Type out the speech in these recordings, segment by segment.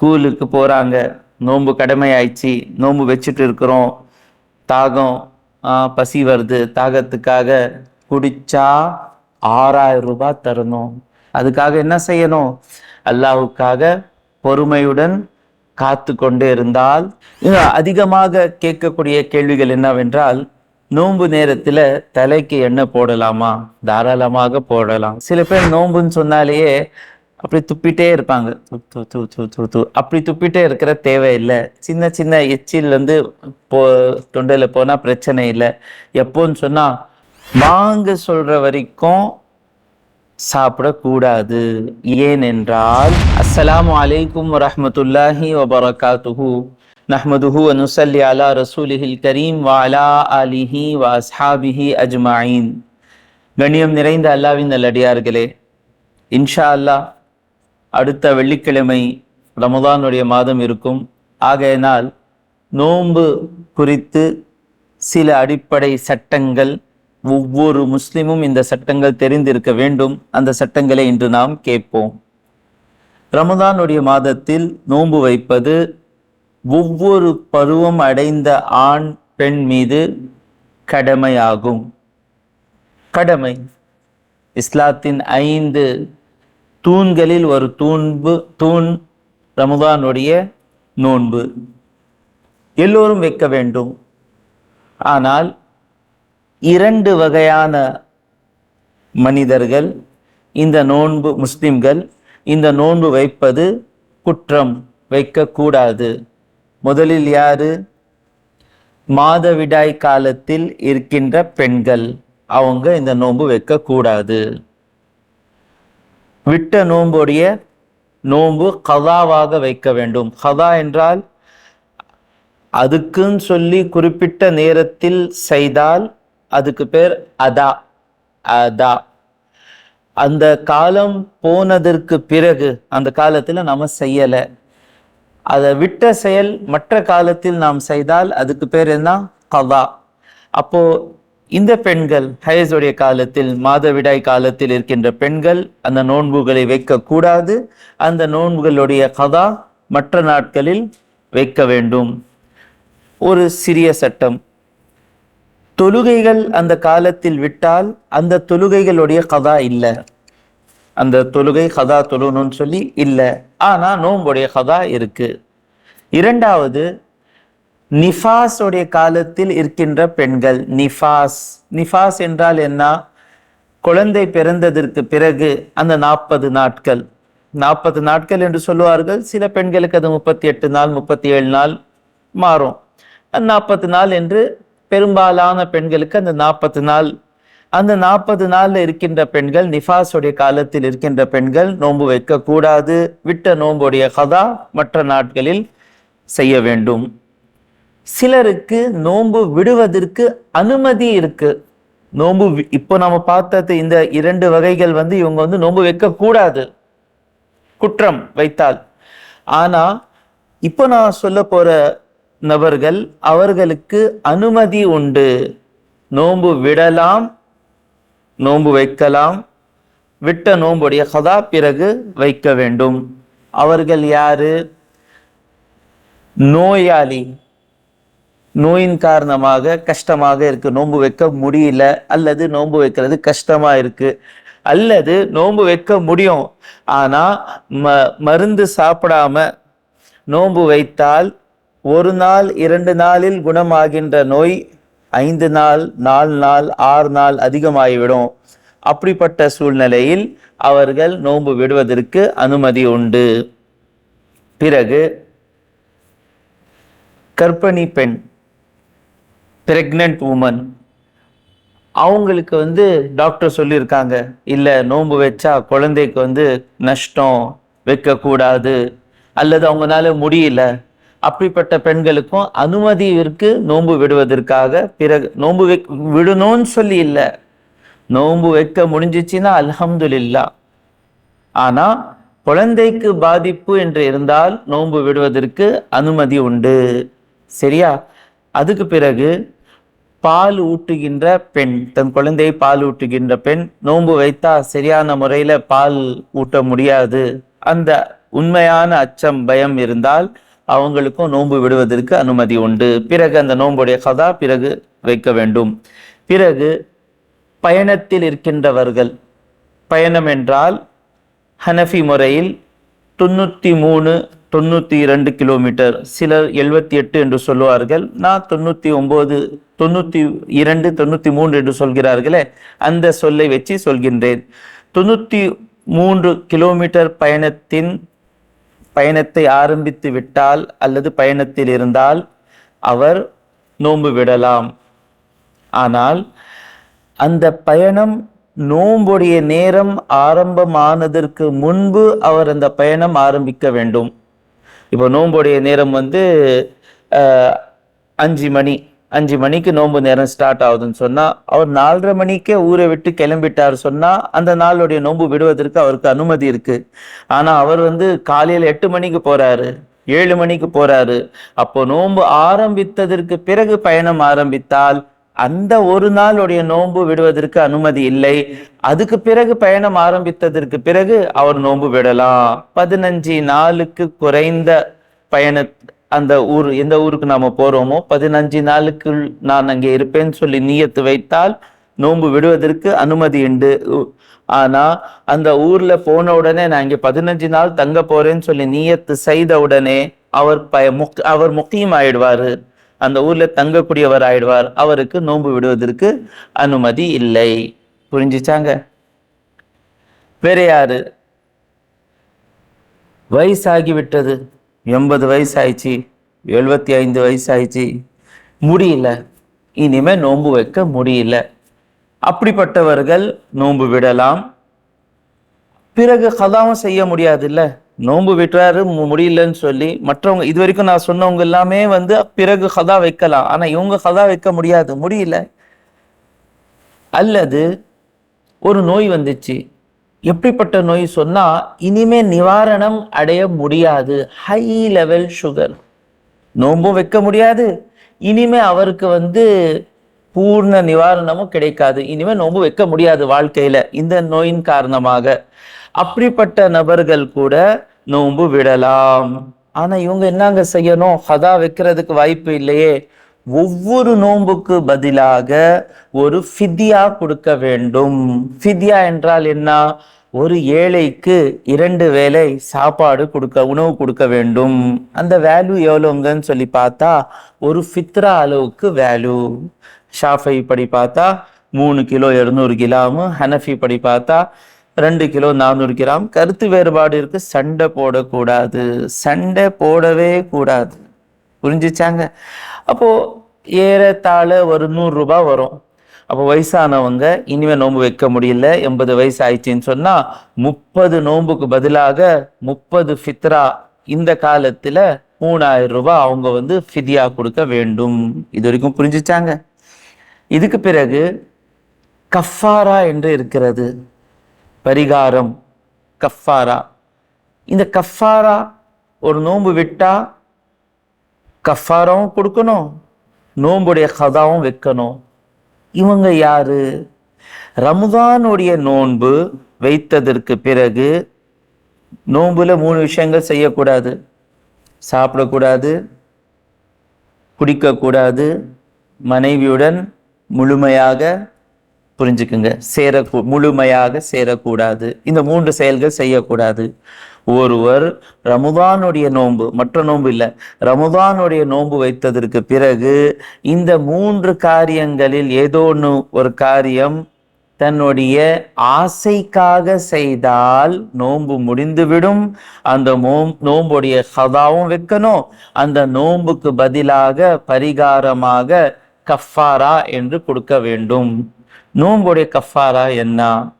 ஸ்கூலுக்கு போகிறாங்க நோன்பு கடமையாயிடுச்சு. நோன்பு வச்சுட்டு இருக்கிறோம். தாகம் பசி வருது. தாகத்துக்காக குடிச்சா ஆறாயிரம் ரூபாய் தரணும். அதுக்காக என்ன செய்யணும்? அல்லாவுக்காக பொறுமையுடன் காத்து கொண்டே இருந்தால் அதிகமாக கேட்கக்கூடிய கேள்விகள் என்னவென்றால் நோன்பு நேரத்தில் தலைக்கு எண்ணெய் போடலாமா? தாராளமாக போடலாம். சில பேர் நோன்புன்னு சொன்னாலேயே அப்படி துப்பிட்டே இருப்பாங்க. அப்படி துப்பிட்டே இருக்கிற தேவையில்லை. சின்ன சின்ன எச்சில் வந்து போ தொண்டையில் போனால் பிரச்சனை இல்லை. எப்போன்னு சொன்னால் வாங்க சொல்கிற வரைக்கும் சாப்பிடக்கூடாது. ஏனென்றால் அஸ்ஸலாமு அலைக்கும் வரமத்துல்லாஹி வபரகாத்துஹு. நஹ்மதுஹு அனுசல்லி அலா ரசூலிஹில் கரீம் வாலா அலிஹி வாஸ்ஹாபிஹி அஜ்மாயின். கண்ணியம் நிறைந்த அல்லாவின் நல்லடியார்களே இன்ஷா அல்லாஹ் அடுத்த வெள்ளிக்கிழமை ரமதானுடைய மாதம் இருக்கும். ஆகையினால் நோன்பு குறித்து சில அடிப்படை சட்டங்கள் ஒவ்வொரு முஸ்லிமும் இந்த சட்டங்கள் தெரிந்திருக்க வேண்டும். அந்த சட்டங்களை இன்று நாம் கேட்போம். ரமதானுடைய மாதத்தில் நோன்பு வைப்பது ஒவ்வொரு பருவம் அடைந்த ஆண் பெண் மீது கடமையாகும். கடமை. இஸ்லாத்தின் ஐந்து தூண்களில் ஒரு தூண்பு தூண் ரமதானுடைய நோன்பு. எல்லோரும் வைக்க வேண்டும். ஆனால் இரண்டு வகையான மனிதர்கள் இந்த நோன்பு முஸ்லிம்கள் இந்த நோன்பு வைப்பது குற்றம் வைக்கக்கூடாது. முதலில் யாரு? மாதவிடாய் காலத்தில் இருக்கின்ற பெண்கள். அவங்க இந்த நோன்பு வைக்கக்கூடாது. விட்ட நோன்புடைய நோன்பு கதாவாக வைக்க வேண்டும். கதா என்றால் அதுக்குன்னு சொல்லி குறிப்பிட்ட நேரத்தில் செய்தால் அதுக்கு பேர் அதா அதா. அந்த காலம் போனதற்கு பிறகு அந்த காலத்தில் நம்ம செய்யலை. அதை விட்ட செயல் மற்ற காலத்தில் நாம் செய்தால் அதுக்கு பேர் என்ன? கதா. அப்போ இந்த பெண்கள் ஹயஸுடைய காலத்தில் மாதவிடாய் காலத்தில் இருக்கின்ற பெண்கள் அந்த நோன்புகளை வைக்கக்கூடாது. அந்த நோன்புகளுடைய கதா மற்ற நாட்களில் வைக்க வேண்டும். ஒரு சிறிய சட்டம். தொழுகைகள் அந்த காலத்தில் விட்டால் அந்த தொழுகைகளுடைய கதா இல்லை. அந்த தொழுகை கதா தொழுணும்னு சொல்லி இல்லை. ஆனால் நோன்புடைய கதா இருக்கு. இரண்டாவது நிஃபாஸ் உடைய காலத்தில் இருக்கின்ற பெண்கள் நிஃபாஸ். நிஃபாஸ் என்றால் என்ன? குழந்தை பிறந்ததற்கு பிறகு அந்த நாற்பது நாட்கள். நாற்பது நாட்கள் என்று சொல்லுவார்கள். சில பெண்களுக்கு அது முப்பத்தி எட்டு நாள் முப்பத்தி ஏழு நாள் மாறும். நாற்பது நாள் என்று பெரும்பாலான பெண்களுக்கு அந்த நாற்பது நாள். அந்த நாற்பது நாளில் இருக்கின்ற பெண்கள் நிஃபாஸுடைய காலத்தில் இருக்கின்ற பெண்கள் நோன்பு வைக்கக்கூடாது. விட்ட நோன்புடைய கதா மற்ற நாட்களில் செய்ய வேண்டும். சிலருக்கு நோன்பு விடுவதற்கு அனுமதி இருக்கு. நோன்பு வி- இப்போ நம்ம பார்த்தது இந்த இரண்டு வகைகள் வந்து இவங்க வந்து நோன்பு வைக்கக்கூடாது. குற்றம் வைத்தால். ஆனா இப்போ நான் சொல்ல போற நபர்கள் அவர்களுக்கு அனுமதி உண்டு. நோன்பு விடலாம் நோன்பு வைக்கலாம். விட்ட நோன்புடைய கதா பிறகு வைக்க வேண்டும். அவர்கள் யாரு? நோயாளி. நோயின் காரணமாக கஷ்டமாக இருக்குது நோன்பு வைக்க முடியல அல்லது நோன்பு வைக்கிறது கஷ்டமாக இருக்குது அல்லது நோன்பு வைக்க முடியும். ஆனால் ம மருந்து சாப்பிடாம நோன்பு வைத்தால் ஒரு நாள் இரண்டு நாளில் குணமாகின்ற நோய் ஐந்து நாள் நாலு நாள் ஆறு நாள் அதிகமாகிவிடும். அப்படிப்பட்ட சூழ்நிலையில் அவர்கள் நோன்பு விடுவதற்கு அனுமதி உண்டு. பிறகு கர்ப்பிணி பெண் ப்ரெக்னென்ட் உமன் அவங்களுக்கு வந்து டாக்டர் சொல்லியிருக்காங்க. இல்லை நோன்பு வச்சா குழந்தைக்கு வந்து நஷ்டம் வைக்கக்கூடாது. அல்லது அவங்களால முடியல. அப்படிப்பட்ட பெண்களுக்கும் அனுமதி இருக்கு. நோன்பு விடுவதற்காக பிறகு நோன்பு வை விடணும்னு சொல்லி இல்லை. நோன்பு வைக்க முடிஞ்சிச்சுன்னா அல்ஹம்துலில்லா. ஆனால் குழந்தைக்கு பாதிப்பு என்று இருந்தால் நோன்பு விடுவதற்கு அனுமதி உண்டு. சரியா? அதுக்கு பிறகு பால் ஊட்டுகின்ற பெண் தன் குழந்தையை பால் ஊட்டுகின்ற பெண் நோன்பு வைத்தா சரியான முறையில பால் ஊட்ட முடியாது. அந்த உண்மையான அச்சம் பயம் இருந்தால் அவங்களுக்கும் நோன்பு விடுவதற்கு அனுமதி உண்டு. பிறகு அந்த நோன்புடைய கதா பிறகு வைக்க வேண்டும். பிறகு பயணத்தில் இருக்கின்றவர்கள் பயணம் என்றால் ஹனஃபி முறையில் தொண்ணூற்றி மூணு தொண்ணூற்றி இரண்டு கிலோமீட்டர். சிலர் எழுபத்தி எட்டு என்று சொல்லுவார்கள். நான் தொண்ணூற்றி ஒம்பது தொண்ணூற்றி இரண்டு தொண்ணூற்றி மூன்று என்று சொல்கிறார்களே அந்த சொல்லை வச்சு சொல்கின்றேன். தொண்ணூற்றி மூன்று கிலோமீட்டர் பயணத்தின் பயணத்தை ஆரம்பித்து விட்டால் அல்லது பயணத்தில் இருந்தால் அவர் நோன்பு விடலாம். ஆனால் அந்த பயணம் நோன்புடைய நேரம் ஆரம்பமானதற்கு முன்பு அவர் அந்த பயணம் ஆரம்பிக்க வேண்டும். இப்போ நோன்புடைய நேரம் வந்து அஞ்சு மணி அஞ்சு மணிக்கு நோன்பு நேரம் ஸ்டார்ட் ஆகுதுன்னு சொன்னால் அவர் நாலரை மணிக்கே ஊரை விட்டு கிளம்பிட்டார் சொன்னால் அந்த நாளுடைய நோன்பு விடுவதற்கு அவருக்கு அனுமதி இருக்குது ஆனால் அவர் வந்து காலையில் எட்டு மணிக்கு போகிறாரு ஏழு மணிக்கு போகிறாரு அப்போ நோன்பு ஆரம்பித்ததற்கு பிறகு பயணம் ஆரம்பித்தால் அந்த ஒரு நாளுடைய நோன்பு விடுவதற்கு அனுமதி இல்லை. அதுக்கு பிறகு பயணம் ஆரம்பித்ததற்கு பிறகு அவர் நோன்பு விடலாம். பதினஞ்சு நாளுக்கு குறைந்த பயண அந்த ஊர் எந்த ஊருக்கு நாம போறோமோ பதினஞ்சு நாளுக்கு நான் அங்கே இருப்பேன்னு சொல்லி நீயத்து வைத்தால் நோன்பு விடுவதற்கு அனுமதி உண்டு. உ- ஆனா அந்த ஊர்ல போன உடனே நான் இங்க பதினஞ்சு நாள் தங்க போறேன்னு சொல்லி நீயத்து செய்த உடனே அவர் பய முக் அவர் முக்கியம் ஆயிடுவாரு. அந்த ஊர்ல தங்கக்கூடியவர் ஆயிடுவார் அவருக்கு நோன்பு விடுவதற்கு அனுமதி இல்லை. புரிஞ்சுச்சாங்க? வேற யாரு? வயசாகி விட்டது எண்பது வயசு ஆயிடுச்சு எழுபத்தி ஐந்து வயசு ஆயிடுச்சு முடியல. இனிமே நோன்பு வைக்க முடியல. அப்படிப்பட்டவர்கள் நோன்பு விடலாம். பிறகு கதாவும் செய்ய முடியாது இல்ல நோன்பு விட்டுறாரு மு- முடியலன்னு சொல்லி மற்றவங்க இது வரைக்கும் நான் சொன்னவங்க எல்லாமே வந்து பிறகு கதா வைக்கலாம். ஆனா இவங்க கதா வைக்க முடியாது. முடியல. அல்லது ஒரு நோய் வந்துச்சு. எப்படிப்பட்ட நோய் சொன்னா இனிமே நிவாரணம் அடைய முடியாது. ஹை லெவல் சுகர் நோன்பும் வைக்க முடியாது. இனிமே அவருக்கு வந்து பூர்ண நிவாரணமும் கிடைக்காது. இனிமே நோன்பு வைக்க முடியாது வாழ்க்கையில. இந்த நோயின் காரணமாக. அப்படிப்பட்ட நபர்கள் கூட நோன்பு விடலாம். ஆனா இவங்க என்னங்க செய்யணும்? ஹதா வைக்கிறதுக்கு வாய்ப்பு இல்லையே. ஒவ்வொரு நோன்புக்கு பதிலாக ஒரு ஃபித்யா கொடுக்க வேண்டும். ஃபித்யா என்றால் என்ன? ஒரு ஏழைக்கு இரண்டு வேளை சாப்பாடு கொடுக்க உணவு கொடுக்க வேண்டும். அந்த வேல்யூ எவ்வளோங்கன்னு சொல்லி பார்த்தா ஒரு ஃபித்ரா அளவுக்கு வேல்யூ ஷாஃபை படி பார்த்தா மூணு கிலோ இருநூறு கிராமு. ஹனஃபி படி பார்த்தா ரெண்டு கிலோ நானூறு கிராம். கருத்து வேறுபாடு இருக்கு. சண்டை போடக்கூடாது. சண்டை போடவே கூடாது. புரிஞ்சுச்சாங்க? அப்போ ஏறத்தாழ ஒரு நூறுரூபா வரும். அப்போ வயசானவங்க இனிமேல் நோன்பு வைக்க முடியல எண்பது வயசு ஆயிடுச்சுன்னு சொன்னால் முப்பது நோன்புக்கு பதிலாக முப்பது ஃபித்ரா இந்த காலத்தில் மூணாயிரம் ரூபாய் அவங்க வந்து ஃபிதியா கொடுக்க வேண்டும். இது வரைக்கும் புரிஞ்சுச்சாங்க? இதுக்கு பிறகு கஃபாரா என்று இருக்கிறது. பரிகாரம் கஃபாரா. இந்த கஃபாரா ஒரு நோன்பு விட்டா கஃபாராவும் கொடுக்கணும் நோன்புடைய கதாவும் வைக்கணும். இவங்க யாரு? ரமதானுடைய நோன்பு வைத்ததற்கு பிறகு நோன்புல மூணு விஷயங்கள் செய்யக்கூடாது. சாப்பிடக்கூடாது குடிக்கக்கூடாது மனைவியுடன் முழுமையாக புரிஞ்சுக்குங்க. சேர முழுமையாக சேரக்கூடாது. இந்த மூன்று செயல்கள் செய்யக்கூடாது. ஒருவர் ரமுதானுடைய நோன்பு மற்ற நோன்பு இல்லை ரமுதானுடைய நோன்பு வைத்ததற்கு பிறகு இந்த மூன்று காரியங்களில் ஏதோ ஒன்று ஒரு காரியம் தன்னுடைய ஆசைக்காக செய்தால் நோன்பு முடிந்துவிடும். அந்த நோம் நோன்புடைய ஹதாவும் வைக்கணும். அந்த நோன்புக்கு பதிலாக பரிகாரமாக கஃபாரா என்று கொடுக்க வேண்டும். நோன்புடைய கஃபாரா என்ன?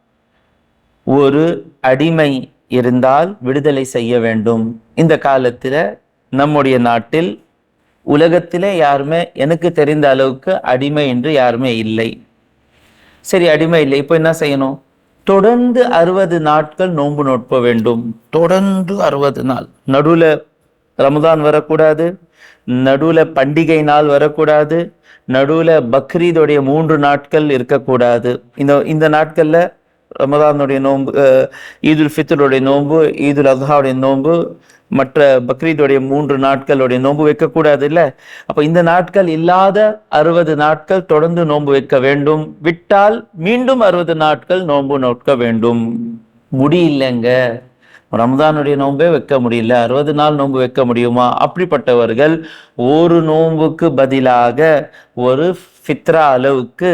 ஒரு அடிமை இருந்தால் விடுதலை செய்ய வேண்டும். இந்த காலத்தில் நம்முடைய நாட்டில் உலகத்திலே யாருமே எனக்கு தெரிந்த அளவுக்கு அடிமை என்று யாருமே இல்லை. சரி அடிமை இல்லை. இப்போ என்ன செய்யணும்? தொடர்ந்து அறுபது நாட்கள் நோன்பு நோட்ப வேண்டும். தொடர்ந்து அறுபது நாள். நடுவில் ரமதான் வரக்கூடாது. நடுவில் பண்டிகை நாள் வரக்கூடாது. நடுவில் பக்ரீதோடைய மூன்று நாட்கள் இருக்கக்கூடாது. இந்த இந்த நாட்களில் ரமதானுடைய நோன்பு ஈதுல் ஃபித்தருடைய நோன்பு ஈதுல் அத்ஹாவுடைய நோன்பு மற்ற பக்ரீதுடைய மூன்று நாட்களுடைய நோன்பு வைக்கக்கூடாது இல்லை? அப்போ இந்த நாட்கள் இல்லாத அறுபது நாட்கள் தொடர்ந்து நோன்பு வைக்க வேண்டும். விட்டால் மீண்டும் அறுபது நாட்கள் நோன்பு நோக்க வேண்டும். முடியலங்க. ரம்தானுடைய நோன்பே வைக்க முடியல அறுபது நாள் நோன்பு வைக்க முடியுமா? அப்படிப்பட்டவர்கள் ஒரு நோன்புக்கு பதிலாக ஒரு ஃபித்ரா அளவுக்கு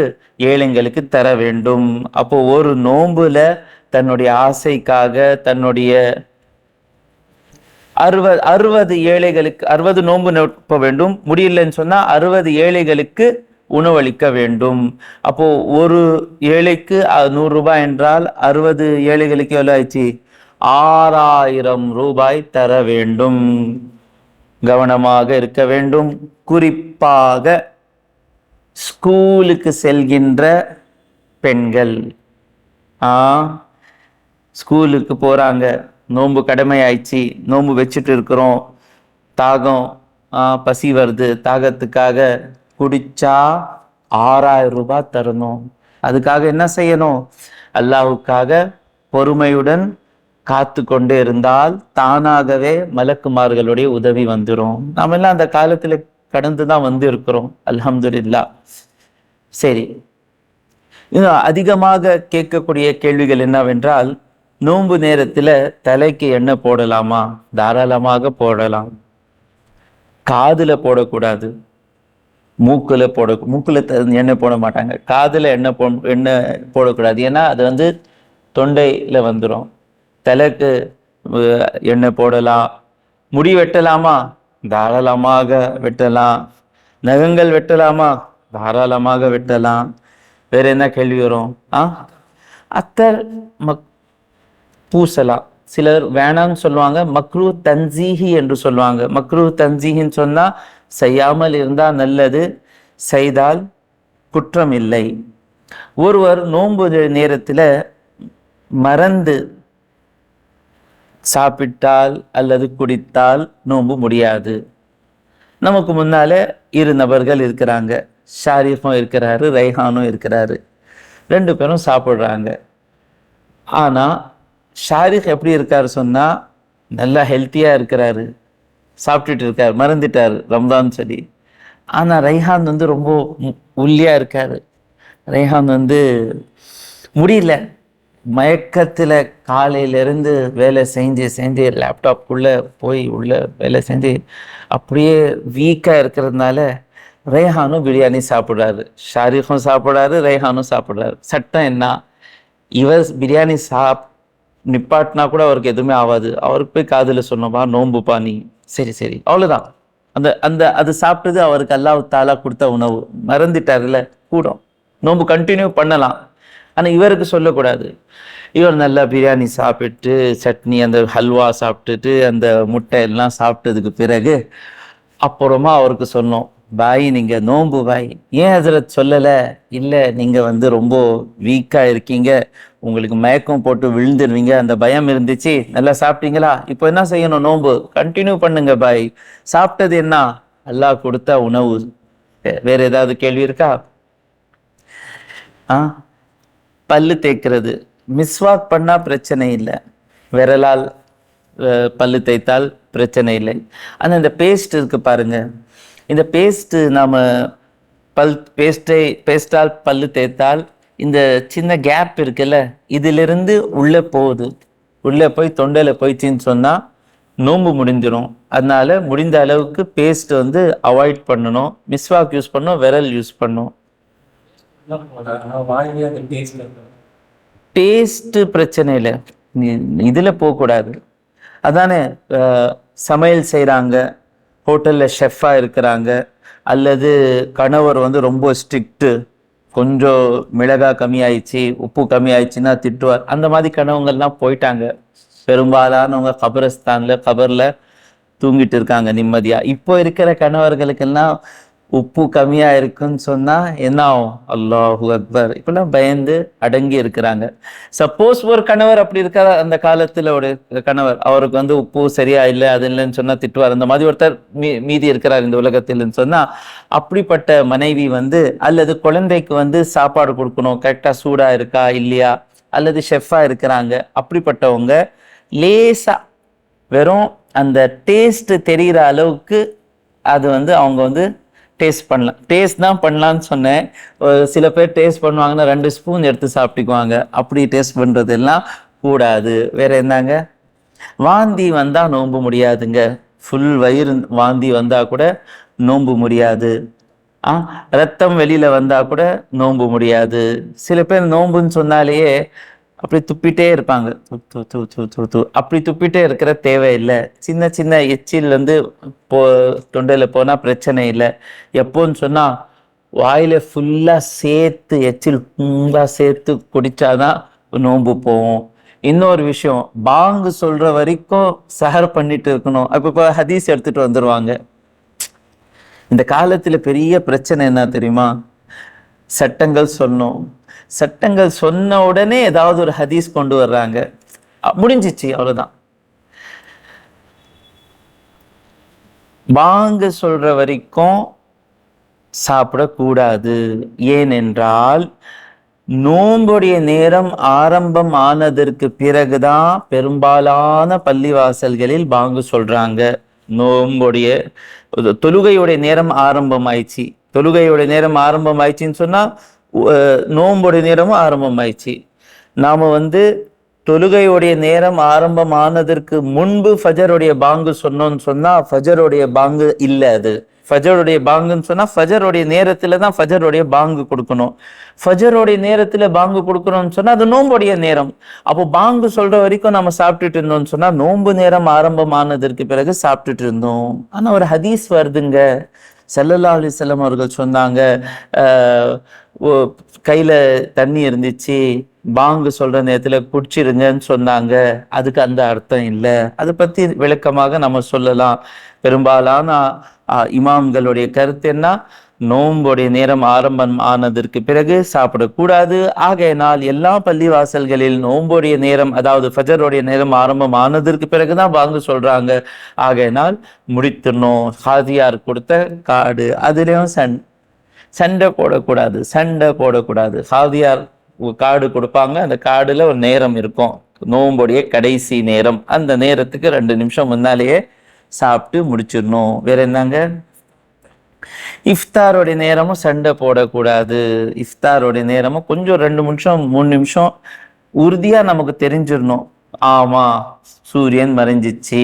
ஏழைங்களுக்கு தர வேண்டும். அப்போ ஒரு நோன்புல தன்னுடைய ஆசைக்காக தன்னுடைய அறுபது அறுபது ஏழைகளுக்கு அறுபது நோன்பு நோக்க வேண்டும். முடியலன்னு சொன்னா அறுபது ஏழைகளுக்கு உணவளிக்க வேண்டும். அப்போ ஒரு ஏழைக்கு நூறு ரூபாய் என்றால் அறுபது ஏழைகளுக்கு எவ்வளோ ஆயிடுச்சு? ஆறாயிரம் ரூபாய் தர வேண்டும். கவனமாக இருக்க வேண்டும். குறிப்பாக ஸ்கூலுக்கு செல்கின்ற பெண்கள். ஆ ஸ்கூலுக்கு போகிறாங்க நோன்பு கடமை ஆயிடுச்சு நோன்பு வச்சுட்டு இருக்கிறோம். தாகம் பசி வருது. தாகத்துக்காக குடிச்சா ஆறாயிரம் ரூபாய் தரணும். அதுக்காக என்ன செய்யணும்? அல்லாவுக்காக பொறுமையுடன் காத்து கொண்டு இருந்தால் தானாகவே மலக்குமார்களுடைய உதவி வந்துடும் நாம எல்லாம் அந்த காலத்துல கடந்து தான் வந்து இருக்கிறோம் அல்ஹம்துலில்லாஹ் சரி. இன்னும் அதிகமாக கேட்கக்கூடிய கேள்விகள் என்னவென்றால் நோன்பு நேரத்துல தலைக்கு எண்ணெய் போடலாமா? தாராளமாக போடலாம். காதுல போடக்கூடாது. மூக்குல போட மூக்குல எண்ணெய் போட மாட்டாங்க. காதுல எண்ணெய் போ எண்ணெய் போடக்கூடாது. ஏன்னா அது வந்து தொண்டையில வந்துடும் தலைக்கு எண்ணெய் போடலாம். முடி வெட்டலாமா? தாராளமாக வெட்டலாம். நகங்கள் வெட்டலாமா? தாராளமாக வெட்டலாம். வேற என்ன கேள்வி வரும்? ஆ? அத்தர் மக் பூசலாம். சிலர் வேணாம்னு சொல்லுவாங்க. மக்ரூ தன்சீஹி என்று சொல்லுவாங்க. மக்ரூ தன்சீஹின்னு சொன்னால் செய்யாமல் இருந்தால் நல்லது செய்தால் குற்றம் இல்லை ஒருவர் நோன்பு நேரத்தில் மறந்து சாப்பிட்டால் அல்லது குடித்தால் நோம்பு முடியாது. நமக்கு முன்னால் இரு நபர்கள் இருக்கிறாங்க. ஷாரிஃபும் இருக்கிறாரு ரைஹானும் இருக்கிறாரு. ரெண்டு பேரும் சாப்பிட்றாங்க. ஆனால் ஷாரிஃப் எப்படி இருக்காரு சொன்னால் நல்லா ஹெல்த்தியாக இருக்கிறாரு. சாப்பிட்டுட்டு இருக்கார் மறந்துட்டார் ரம்தான் சரி ஆனால் ரைஹான் வந்து ரொம்ப மு- இருக்கார். ரைஹான் வந்து முடியல. மயக்கத்தில் காலையிலேருந்து வேலை செஞ்சு செஞ்சு லேப்டாப்குள்ளே போய் உள்ள வேலை செஞ்சு அப்படியே வீக்காக இருக்கிறதுனால ரேஹானும் பிரியாணி சாப்பிட்றாரு. ஷாரிஃபும் சாப்பிட்றாரு ரேஹானும் சாப்பிடுறாரு. சட்டம் என்ன? இவர் பிரியாணி சாப் நிப்பாட்டினா கூட அவருக்கு எதுவுமே ஆகாது. அவருக்கு போய் காதில் சொன்னோமா நோம்பு பாணி சரி சரி. அவ்வளோதான் அந்த அந்த அது சாப்பிட்டது அவருக்கு அல்லாஹ் தாலா கொடுத்த உணவு. மறந்துட்டாருல கூடும். நோன்பு கண்டினியூ பண்ணலாம். ஆனால் இவருக்கு சொல்லக்கூடாது. இவர் நல்லா பிரியாணி சாப்பிட்டு சட்னி அந்த ஹல்வா சாப்பிட்டுட்டு அந்த முட்டை எல்லாம் சாப்பிட்டதுக்கு பிறகு அப்புறமா அவருக்கு சொன்னோம் பாய் நீங்கள் நோன்பு பாய். ஏன் அதில் சொல்லலை? இல்லை நீங்கள் வந்து ரொம்ப வீக்காக இருக்கீங்க. உங்களுக்கு மயக்கம் போட்டு விழுந்துருவீங்க அந்த பயம் இருந்துச்சு. நல்லா சாப்பிட்டீங்களா? இப்போ என்ன செய்யணும்? நோன்பு கண்டினியூ பண்ணுங்க பாய். சாப்பிட்டது என்ன? அல்லாஹ் கொடுத்த உணவு. வேற ஏதாவது கேள்வி இருக்கா? ஆ? பல்லு தேய்க்கிறது. மிஸ்வாக் பண்ணால் பிரச்சனை இல்லை. விரலால் பல்லு தேய்த்தால் பிரச்சனை இல்லை. ஆனால் இந்த பேஸ்ட் இருக்குது பாருங்கள் இந்த பேஸ்ட்டு நாம் பல் பேஸ்டை பேஸ்டால் பல்லு தேய்த்தால் இந்த சின்ன கேப் இருக்குல்ல இதிலிருந்து உள்ளே போகுது. உள்ளே போய் தொண்டையில் போயிடுச்சின்னு சொன்னால் நோன்பு முடிஞ்சிடும் அதனால முடிந்த அளவுக்கு பேஸ்ட் வந்து அவாய்ட் பண்ணணும். மிஸ்வாக் யூஸ் பண்ணணும் விரல் யூஸ் பண்ணணும். டேஸ்ட் பிரச்சனை இல்லை இதில் இதுல போகக்கூடாது. அதானே சமையல் செய்கிறாங்க ஹோட்டல்ல ஷெஃபா இருக்கிறாங்க அல்லது கணவர் வந்து ரொம்ப ஸ்ட்ரிக்ட்டு கொஞ்சம் மிளகா கம்மியாயிடுச்சு உப்பு கம்மியாயிடுச்சுன்னா திட்டுவார். அந்த மாதிரி கணவங்கள்லாம் போயிட்டாங்க. பெரும்பாலானவங்க கபரஸ்தானில் கபர்ல தூங்கிட்டு இருக்காங்க நிம்மதியா. இப்போ இருக்கிற கணவர்களுக்கெல்லாம் உப்பு கம்மியா இருக்குன்னு சொன்னா என்ன ஆகும்? அல்லாஹு அக்பர். இப்பெல்லாம் பயந்து அடங்கி இருக்கிறாங்க. சப்போஸ் ஒரு கணவர் அப்படி இருக்கார்? அந்த காலத்துல ஒரு கணவர். அவருக்கு வந்து உப்பு சரியா இல்லை அது இல்லைன்னு சொன்னா திட்டுவார். அந்த மாதிரி ஒருத்தர் மீ மீதி இருக்கிறார் இந்த உலகத்தில்னு சொன்னா அப்படிப்பட்ட மனைவி வந்து அல்லது குழந்தைக்கு வந்து சாப்பாடு கொடுக்கணும். கரெக்டா சூடா இருக்கா? இல்லையா? அல்லது ஷெஃபா இருக்கிறாங்க. அப்படிப்பட்டவங்க லேசா வெறும் அந்த டேஸ்ட் தெரிகிற அளவுக்கு அது வந்து அவங்க வந்து டேஸ்ட் பண்ணலாம் டேஸ்ட் தான் பண்ணலான்னு சொன்னேன். சில பேர் டேஸ்ட் பண்ணுவாங்கன்னா ரெண்டு ஸ்பூன் எடுத்து சாப்பிட்டுக்குவாங்க. அப்படி டேஸ்ட் பண்ணுறது எல்லாம் கூடாது. வேற என்னங்க? வாந்தி வந்தால் நோம்பு முடியாதுங்க. ஃபுல் வயிறு வாந்தி வந்தால் கூட நோம்பு முடியாது. ஆ ரத்தம் வெளியில் வந்தால் கூட நோம்பு முடியாது. சில பேர் நோம்புன்னு சொன்னாலேயே அப்படி துப்பிட்டே இருப்பாங்க. து, து, து, து, து, அப்படி துப்பிட்டே இருக்கிற தேவையில்லை. சின்ன சின்ன எச்சில் வந்து போ தொண்டையில் போனால் பிரச்சனை இல்லை. எப்போன்னு சொன்னால் வாயில் ஃபுல்லாக சேர்த்து எச்சில் ஃபுல்லாக சேர்த்து குடித்தாதான் நோன்பு போகும். இன்னொரு விஷயம் பாங்கு சொல்கிற வரைக்கும் சஹர் பண்ணிட்டு இருக்கணும். அப்போ இப்போ ஹதீஸ் எடுத்துகிட்டு வந்துடுவாங்க இந்த காலத்தில் பெரிய பிரச்சனை என்ன தெரியுமா? சட்டங்கள் சொல்லணும். சட்டங்கள் சொன்ன உடனே ஏதாவது ஒரு ஹதீஸ் கொண்டு வர்றாங்க. முடிஞ்சிச்சு அவ்வளவுதான். வாங்க சொல்ற வரைக்கும் சாப்பிடக்கூடாது. ஏனென்றால் நோன்புடைய நேரம் ஆரம்பம் ஆனதற்கு பிறகுதான் பெரும்பாலான பள்ளிவாசல்களில் பாங்கு சொல்றாங்க. நோம்புடைய தொழுகையுடைய நேரம் ஆரம்பம் ஆயிடுச்சு தொழுகையுடைய நேரம் ஆரம்பம் ஆயிடுச்சுன்னு சொன்னா நோம்புடைய நேரமும் ஆரம்பமாயிடுச்சு. நாம் வந்து தொழுகையுடைய நேரம் ஆரம்பமானதற்கு முன்பு ஃபஜருடைய பாங்கு சொன்னோம்னு சொன்னால் ஃபஜருடைய பாங்கு இல்லை அது. ஃபஜருடைய பாங்குன்னு சொன்னால் ஃபஜருடைய நேரத்தில் தான் ஃபஜருடைய பாங்கு கொடுக்கணும். ஃபஜருடைய நேரத்தில் பாங்கு கொடுக்கணும்னு சொன்னால் அது நோம்புடைய நேரம். அப்போ பாங்கு சொல்கிற வரைக்கும் நம்ம சாப்பிட்டுட்டு இருந்தோம்னு சொன்னால் நோன்பு நேரம் ஆரம்பமானதற்கு பிறகு சாப்பிட்டுட்டு இருந்தோம். ஆனால் ஒரு ஹதீஸ் வருதுங்க. செல்லல்லா அலைஹி அவர்கள் சொன்னாங்க கையில் தண்ணி இருந்துச்சு. பாங்கு சொல்கிற நேரத்தில் குடிச்சிருங்கன்னு சொன்னாங்க. அதுக்கு அந்த அர்த்தம் இல்லை. அதை பற்றி விளக்கமாக நம்ம சொல்லலாம். பெரும்பாலான இமாம்களுடைய கருத்து என்ன? நோன்புடைய நேரம் ஆரம்பம் ஆனதற்கு பிறகு சாப்பிடக்கூடாது. ஆகையினால் எல்லா பள்ளிவாசல்களில் நோன்புடைய நேரம் அதாவது ஃபஜருடைய நேரம் ஆரம்பம் ஆனதற்கு பிறகு தான் பாங்கு சொல்கிறாங்க ஆகையினால் முடித்திடணும். ஹாதியார் கொடுத்த காடு அதுலேயும் சன் சண்டை போடக்கூடாது சண்டை போடக்கூடாது. சாதியார் காடு கொடுப்பாங்க அந்த காடுல ஒரு நேரம் இருக்கும். நோம்புடைய கடைசி நேரம். அந்த நேரத்துக்கு ரெண்டு நிமிஷம் முன்னாலேயே சாப்பிட்டு முடிச்சிடணும். வேற என்னங்க? இஃப்தாரோடைய நேரமும் சண்டை போடக்கூடாது. இஃப்தாரோடைய நேரமும் கொஞ்சம் ரெண்டு நிமிஷம் மூணு நிமிஷம் உறுதியாக நமக்கு தெரிஞ்சிடணும். ஆமா சூரியன் மறைஞ்சிச்சு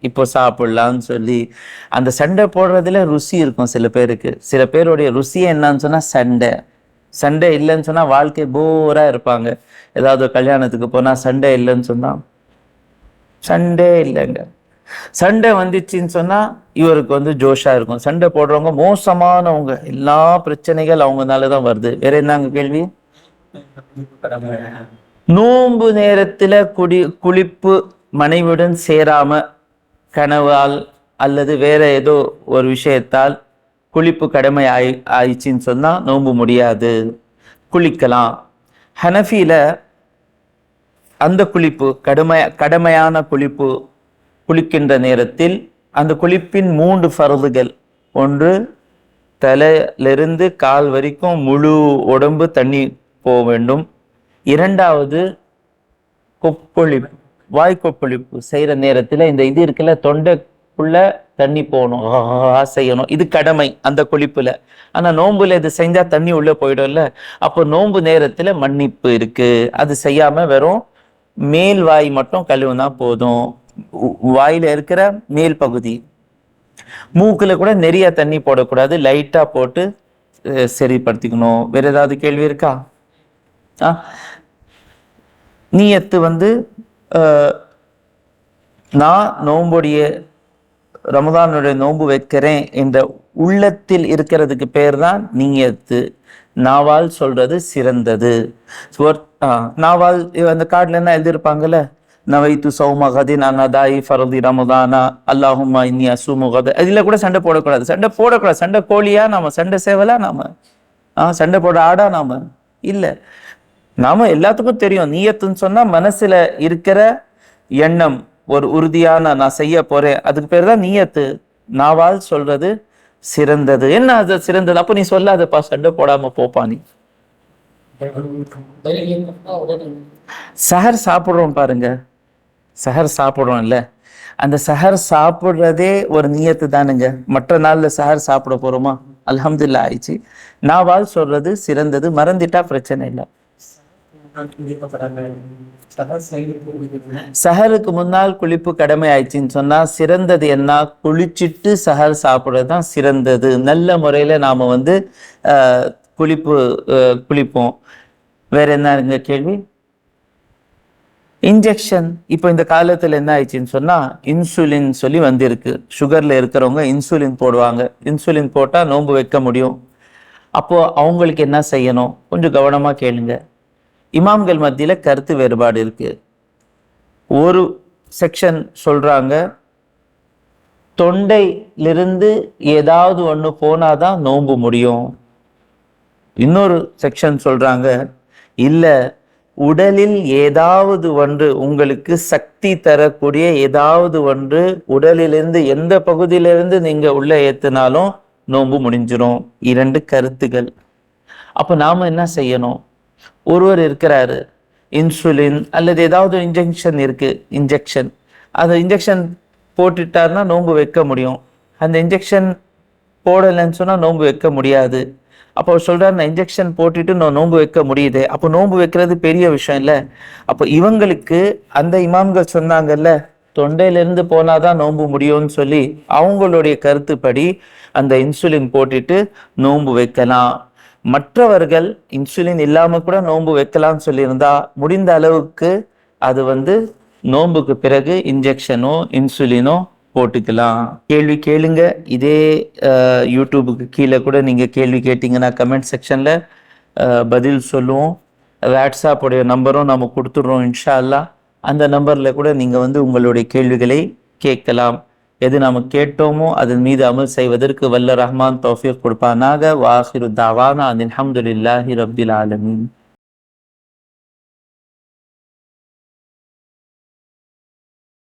இப்போ சாப்பிடலாம்னு சொல்லி. அந்த சண்டை போடுறதுல ருசி இருக்கும் சில பேருக்கு. சில பேருடைய ருசி என்னன்னு சொன்னா சண்டை. சண்டை இல்லைன்னு சொன்னா வாழ்க்கை போரா இருப்பாங்க. ஏதாவது கல்யாணத்துக்கு போனா சண்டை இல்லைன்னு சொன்னா சண்டே இல்லைங்க. சண்டை வந்துச்சுன்னு சொன்னா இவருக்கு வந்து ஜோஷா இருக்கும். சண்டை போடுறவங்க மோசமானவங்க. எல்லா பிரச்சனைகள் அவங்கனால தான் வருது. வேற என்னங்க கேள்வி? நோன்பு நேரத்தில் குடி குளிப்பு மனைவியுடன் சேராம கனவால் அல்லது வேற ஏதோ ஒரு விஷயத்தால் குளிப்பு கடமை ஆயி ஆயிடுச்சின்னு சொன்னால் நோன்பு முடியாது. குளிக்கலாம். ஹனஃபியில் அந்த குளிப்பு கடுமை கடமையான குளிப்பு குளிக்கின்ற நேரத்தில் அந்த குளிப்பின் மூன்று ஃபருதுகள். ஒன்று தலையிலிருந்து கால் வரைக்கும் முழு உடம்பு தண்ணி போக வேண்டும். இரண்டாவது கொப்பொழிப்பு வாய் கொப்பொழிப்பு செய்கிற நேரத்தில் இந்த இது இருக்குல்ல தொண்டைக்குள்ள தண்ணி போகணும் செய்யணும். இது கடமை அந்த கொழிப்புல. ஆனா நோம்புல இது செஞ்சா தண்ணி உள்ள போயிடும்ல. அப்போ நோம்பு நேரத்துல மன்னிப்பு இருக்கு. அது செய்யாம வெறும் மேல் வாய் மட்டும் கழுவுனா போதும். வாயில இருக்கிற மேல் பகுதி. மூக்குல கூட நிறைய தண்ணி போடக்கூடாது. லைட்டா போட்டு சரிப்படுத்திக்கணும். வேற ஏதாவது கேள்வி இருக்கா? ஆ நீயத்து வந்து நான் நோம்புடைய ரமதானுடைய நோன்பு வைக்கிறேன் என்ற உள்ளத்தில் இருக்கிறதுக்கு பேர் தான் நீயத்து. நாவால் சொல்றது சிறந்தது. ஆ, நாவால் அந்த கார்டில் என்ன எழுதியிருப்பாங்கல்ல? நவைத்து சௌம கதின் அனதாயி ஃபரதி ரமதானா அல்லாஹுமா இன்னி அசுமு கத. கூட சண்டை போடக்கூடாது. சண்டை போடக்கூடாது. சண்டை கோழியா நாம? சண்டை சேவலா நாம? ஆ சண்டை போட ஆடா நாம? இல்லை. நாம எல்லாத்துக்கும் தெரியும். நீயத்துன்னு சொன்னா மனசுல இருக்கிற எண்ணம் ஒரு உறுதியான நான் செய்ய போறேன் அதுக்கு பேர் தான் நீயத்து. நாவால் சொல்றது சிறந்தது. என்ன அது சிறந்தது? அப்ப நீ சொல்லாதப்பா சண்டை போடாம போப்பா நீ. சஹர் சாப்பிடுறோம் பாருங்க. சஹர் சாப்பிட்றோம்ல. அந்த சஹர் சாப்பிடுறதே ஒரு நியத்து தானுங்க. மற்ற நாள்ல சஹர் சாப்பிட போறோமா? அலமதுல்லா ஆயிடுச்சு. நாவால் சொல்றது சிறந்தது. மறந்துட்டா பிரச்சனை இல்லை. சஹருக்கு முன்னால் குளிப்பு கடமை ஆயிடுச்சுன்னு சொன்னா சிறந்தது என்ன? குளிச்சிட்டு சஹர் சாப்பிட்றது தான் சிறந்தது. நல்ல முறையில நாம வந்து ஆஹ், குளிப்பு குளிப்போம். வேற என்ன இருங்க கேள்வி? இன்ஜெக்ஷன். இப்போ இந்த காலத்தில் என்ன ஆயிடுச்சுன்னு சொன்னால் இன்சுலின் சொல்லி வந்திருக்கு. சுகர்ல இருக்கிறவங்க இன்சுலின் போடுவாங்க. இன்சுலின் போட்டால் நோன்பு வைக்க முடியும். அப்போது அவங்களுக்கு என்ன செய்யணும்? கொஞ்சம் கவனமாக கேளுங்க. இமாம்கள் மத்தியில் கருத்து வேறுபாடு இருக்குது ஒரு செக்ஷன் சொல்கிறாங்க தொண்டையிலிருந்து ஏதாவது ஒன்று போனால் தான் நோன்பு முடியும். இன்னொரு செக்ஷன் சொல்கிறாங்க இல்லை உடலில் ஏதாவது ஒன்று உங்களுக்கு சக்தி தரக்கூடிய ஏதாவது ஒன்று உடலிலிருந்து எந்த பகுதியிலிருந்து நீங்கள் உள்ளே ஏற்றுனாலும் நோன்பு முடிஞ்சிடும் இரண்டு கருத்துகள். அப்போ நாம் என்ன செய்யணும்? ஒருவர் இருக்கிறாரு. இன்சுலின் அல்லது ஏதாவது இன்ஜெக்ஷன் இருக்குது இன்ஜெக்ஷன் அந்த இன்ஜெக்ஷன் போட்டுட்டாருன்னா நோன்பு வைக்க முடியும். அந்த இன்ஜெக்ஷன் போடலைன்னு சொன்னால் நோன்பு வைக்க முடியாது. அப்போ சொல்கிறார் நான் இன்ஜெக்ஷன் போட்டுட்டு நான் நோன்பு வைக்க முடியுது. அப்போ நோன்பு வைக்கிறது பெரிய விஷயம் இல்லை. அப்போ இவங்களுக்கு அந்த இமாம்கள் சொன்னாங்கல்ல தொண்டையிலேருந்து போனாதான் நோன்பு முடியும்னு சொல்லி அவங்களுடைய கருத்துப்படி அந்த இன்சுலின் போட்டுட்டு நோன்பு வைக்கலாம். மற்றவர்கள் இன்சுலின் இல்லாம கூட நோன்பு வைக்கலாம்னு சொல்லியிருந்தா முடிந்த அளவுக்கு அது வந்து நோன்புக்கு பிறகு இன்ஜெக்ஷனோ இன்சுலினோ போட்டுக்கலாம். கேள்வி கேளுங்க. இதே யூடியூபுக்கு கீழே கூட நீங்க கேள்வி கேட்டீங்கன்னா கமெண்ட் செக்ஷன்ல பதில் சொல்லுவோம். வாட்ஸ்அப்புடைய நம்பரும் நம்ம கொடுத்துடுறோம் இன்ஷா அல்லா அந்த நம்பர்ல கூட நீங்க வந்து உங்களுடைய கேள்விகளை கேட்கலாம். எது நாம் கேட்டோமோ அதன் மீது அமல் செய்வதற்கு வல்ல ரஹ்மான் தௌஃபீக் கொடுப்பானாக. வாஹிரு தாவானா அனில் அஹமதுல்லாஹி ரபில் ஆலமின்.